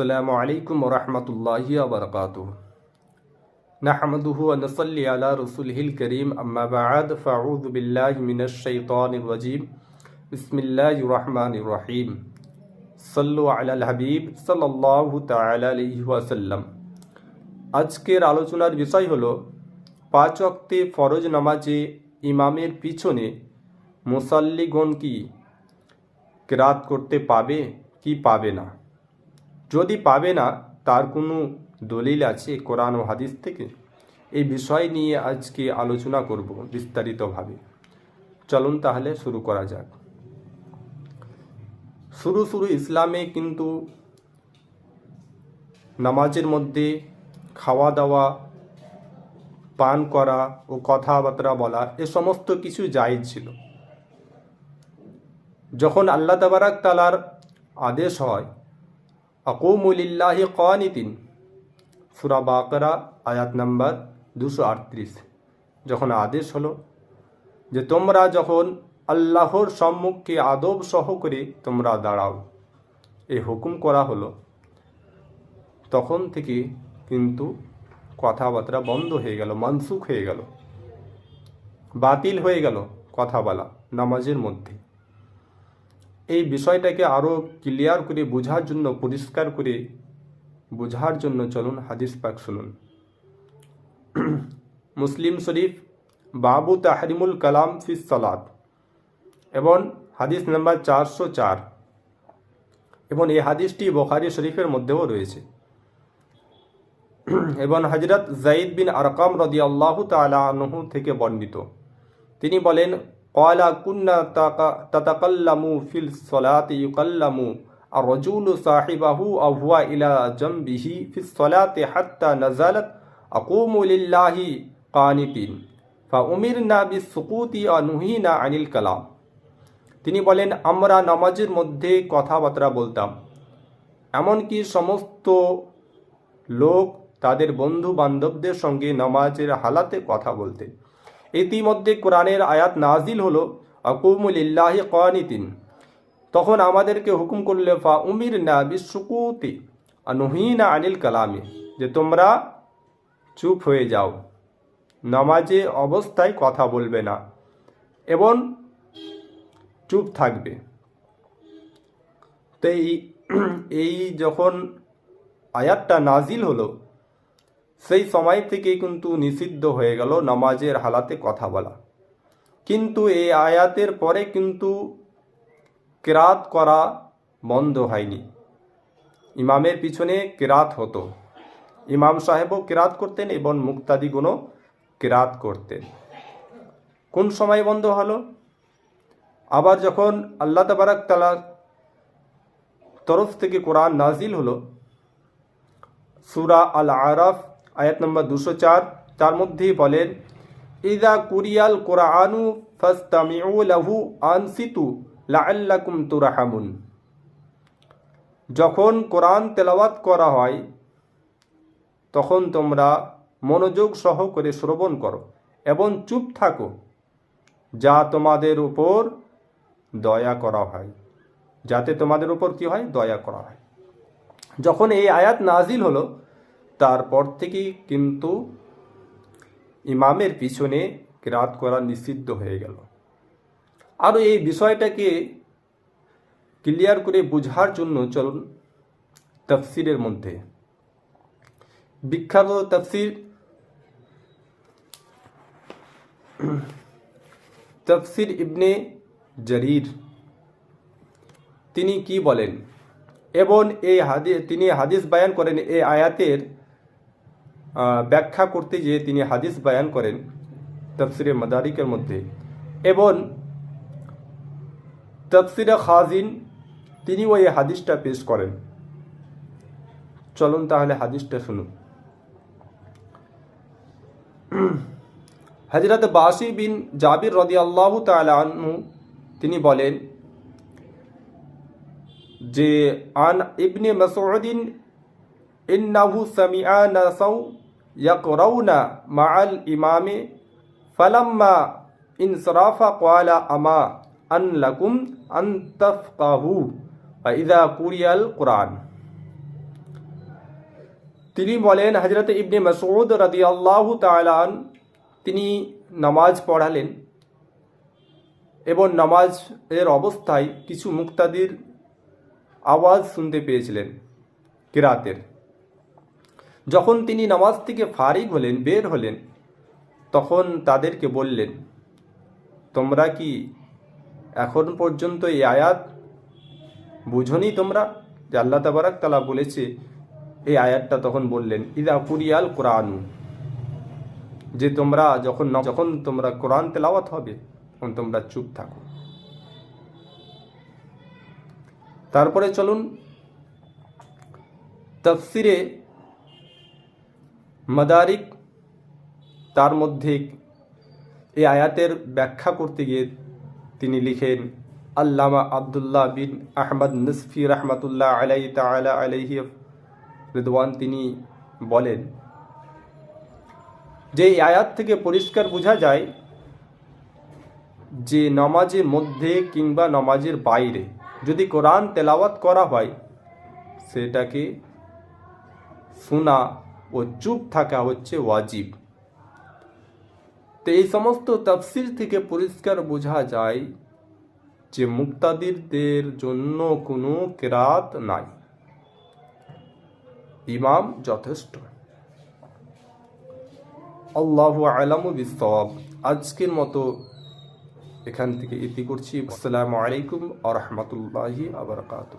আসসালামু আলাইকুম রহমতুল্লাহি আবরকাত নাহমদুহু নসল্লি আলা রসুলহিল করিম আম্মাবাদ ফাউদ বিল্লাহ মিনাশ শৈতান রাজিম। বিসমিল্লাহ রহমান রহিম। সল্লু আলাল হাবিব সাল্লাল্লাহু তাআলা আলাইহি ওয়াসাল্লাম আজকের আলোচনার বিষয় হলো, পাঁচ অক্তে ফরজ নামাজে ইমামের পিছনে মুসাল্লিগণ কি? কেরাত করতে পাবে কি পাবে না? যদি পাবে না, তার কোনো দলিল আছে কোরআন ও হাদিস থেকে? এই বিষয় নিয়ে আজকে আলোচনা করব বিস্তারিতভাবে। চলুন তাহলে শুরু করা যাক। শুরু শুরু ইসলামে কিন্তু নামাজের মধ্যে খাওয়া দাওয়া পান করা ও কথাবার্তা বলা এ সমস্ত কিছু জায়েজ ছিল। যখন আল্লাহ তাবারাক তালার আদেশ হয় আকুমুলিল্লাহি কানিতিন। সুরা বাকরা, আয়াত নাম্বার দুশো আটত্রিশ। যখন আদেশ হলো যে তোমরা যখন আল্লাহর সম্মুখে আদব সহ করে তোমরা দাঁড়াও এই হুকুম করা হলো, তখন থেকে কিন্তু কথাবার্তা বন্ধ হয়ে গেল, মানসুখ হয়ে গেল, বাতিল হয়ে গেল কথা বলা নামাজের মধ্যে। এই বিষয়টাকে আরও ক্লিয়ার করে বোঝার জন্য, পরিষ্কার করে বোঝার জন্য চলুন হাদিস পাক শুনুন। মুসলিম শরীফ, বাবু তাহরিমুল কালাম ফিস সালাত এবং হাদিস নাম্বার চারশো চার। এবং এই হাদিসটি বখারি শরীফের মধ্যেও রয়েছে। এবং হজরত জাইদ বিন আরকাম রদি আল্লাহ তালা আনহু থেকে বর্ণিত। তিনি বলেন কয়লা কুন্না তাতাকাল্লামু ফিল সলাতে ইউকাল্লামু আর রজুলু সাহিবাহু আহুয়া ইলা জম্বিহি ফিস সলাতে হাত্তা নাজালত আকুমুলিল্লাহি কানিতিন ফা উমির না বিসুকুতি অনুহি না আনিল কালাম তিনি বলেন, আমরা নামাজের মধ্যে কথাবার্তা বলতাম। এমনকি সমস্ত লোক তাদের বন্ধু বান্ধবদের সঙ্গে নামাজের হালাতে কথা বলতে ইতিমধ্যে কোরআনের আয়াত নাজিল হলো আকুমুল ইল্লাহি কানিতিন তখন আমাদেরকে হুকুম করলে, ফা উমির না বিশ্বকুতি আনুহিনা আনিল কালামে যে তোমরা চুপ হয়ে যাও, নামাজে অবস্থায় কথা বলবে না এবং চুপ থাকবে। তো এই এই যখন আয়াতটা নাজিল হলো সেই সময় থেকে কিন্তু নিষিদ্ধ হয়ে গেল নামাজের হালাতে কথা বলা। কিন্তু এই আয়াতের পরে কিন্তু কেরাত করা বন্ধ হয়নি। ইমামের পিছনে কেরাত হতো। ইমাম সাহেবও কেরাত করতেন এবং মুক্তাদিগুণও কেরাত করতেন। কোন সময় বন্ধ হলো? আবার যখন আল্লাহ তাবারাক তালার তরফ থেকে কোরআন নাজিল হলো, সুরা আল আরাফ আয়াত নম্বর দুশো চার, তার মধ্যেই বলেন, ইদা কুরিয়াল কোরআনু ফাস্তামিউ আনসিতু লাআল্লাকুম তুরাহামুন। যখন কোরআন তেলাওয়াত করা হয়, তখন তোমরা মনোযোগ সহ করে শ্রবণ করো এবং চুপ থাকো, যা তোমাদের উপর দয়া করা হয়। যাতে তোমাদের উপর কি হয়? দয়া করা হয়। যখন এই আয়াত নাজিল হলো তারপর থেকেই কিন্তু ইমামের পিছনে কেরাত করা নিষিদ্ধ হয়ে গেল। আরও এই বিষয়টাকে ক্লিয়ার করে বোঝার জন্য চলুন তফসিরের মধ্যে। বিখ্যাত তফসির তফসির ইবনে জরির। তিনি কি বলেন? এবং এই হাদিস তিনি হাদিস বায়ান করেন, এই আয়াতের ব্যাখ্যা করতে গিয়ে তিনি হাদিস বায়ান করেন তফসিরে মাদারিকের মধ্যে। এবং তফসিরে খাজিন তিনি ওই হাদিসটা পেশ করেন। চলুন তাহলে হাদিসটা শুনুন। হজরত বাসি বিন জাবির রদি আল্লাহ তালু তিনি বলেন যে, আন ইবনে মসউদিন ইন্নাহু সামিআ নাসাউ ইয়াকরাউনা মাআল ইমামে, ফালাম্মা ইনসরাফা ক্বালা আমা আন লাকুম আন তাফকাহু ইদা কুরিয়াল কোরআন। তিনি বলেন হজরত ইবনে মাসউদ রাদি আল্লাহ তালান তিনি নামাজ পড়ালেন এবং নামাজ এর অবস্থায় কিছু মুক্তাদির আওয়াজ শুনতে পেয়েছিলেন কেরাতের। যখন তিনি নামাজ থেকে ফারিগ হলেন, বের হলেন, তখন তাদেরকে বললেন, তোমরা কি এখন পর্যন্ত এই আয়াত বুঝনি তোমরা? যে আল্লাহ তাবারাক তালা বলেছে, এই আয়াতটা তখন বললেন, ইদা কুরিয়াল কোরআনু যে তোমরা যখন যখন তোমরা কোরআন তেলাওয়াত হবে, তখন তোমরা চুপ থাকো। তারপরে চলুন, তফসিরে মাদারিক, তার মধ্যে এই আয়াতের ব্যাখ্যা করতে গিয়ে তিনি লিখেন, আল্লামা আবদুল্লাহ বিন আহমদ নসফি রহমতুল্লাহ আলাই তালা আলহি রিদওয়ান তিনি বলেন, যে এই আয়াত থেকে পরিষ্কার বোঝা যায় যে নামাজের মধ্যে কিংবা নামাজের বাইরে যদি কোরআন তেলাওয়াত করা হয়, সেটাকে শোনা ও চুপ থাকা হচ্ছে ওয়াজিব। তো এই সমস্ত তফসিল থেকে পরিষ্কার বোঝা যায় যে মুক্তাদিরদের জন্য কোনো কেরাত নাই। ইমাম যথেষ্ট। আল্লাহ আলাম বিসওয়াব আজকের মতো এখান থেকে ইতি করছি। আসসালামু আলাইকুম আ রহমতুল্লাহি আবরকাত